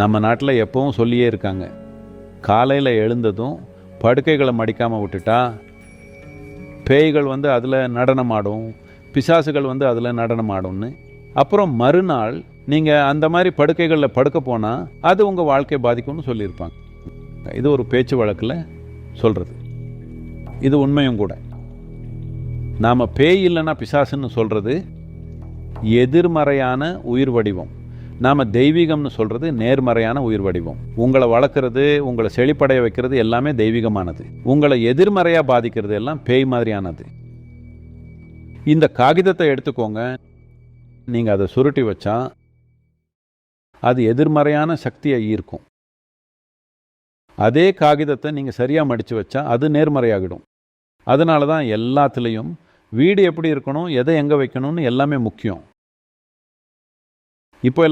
நம்ம நாட்டில் எப்பவும் சொல்லியே இருக்காங்க. காலையில் எழுந்ததும் படுக்கைகளை மடிக்காமல் விட்டுட்டா பேய்கள் வந்து அதில் நடனமாடும் பிசாசுகள் வந்து அதில் நடனமாடும்னு. அப்புறம் மறுநாள் நீங்கள் அந்த மாதிரி படுக்கைகளில் படுக்க போனால் அது உங்கள் வாழ்க்கையை பாதிக்கும்னு சொல்லியிருப்பாங்க. இது ஒரு பேச்சு வழக்கில் சொல்கிறது இது உண்மையும் கூட. நாம் பேய் இல்லைன்னா பிசாசுன்னு சொல்கிறது எதிர்மறையான உயிர் வடிவம். நாம் தெய்வீகம்னு சொல்கிறது நேர்மறையான உயிர் வடிவம். உங்களை வளர்க்குறது உங்களை செழிப்படைய வைக்கிறது எல்லாமே தெய்வீகமானது. உங்களை எதிர்மறையாக பாதிக்கிறது எல்லாம் பேய் மாதிரியானது. இந்த காகிதத்தை எடுத்துக்கோங்க. நீங்கள் அதை சுருட்டி வச்சா அது எதிர்மறையான சக்தியை ஈர்க்கும். அதே காகிதத்தை நீங்கள் சரியாக மடித்து வச்சா அது நேர்மறையாகிடும். அதனால தான் எல்லாத்துலேயும் வீடு எப்படி இருக்கணும் எதை எங்கே வைக்கணும்னு எல்லாமே முக்கியம். இப்போ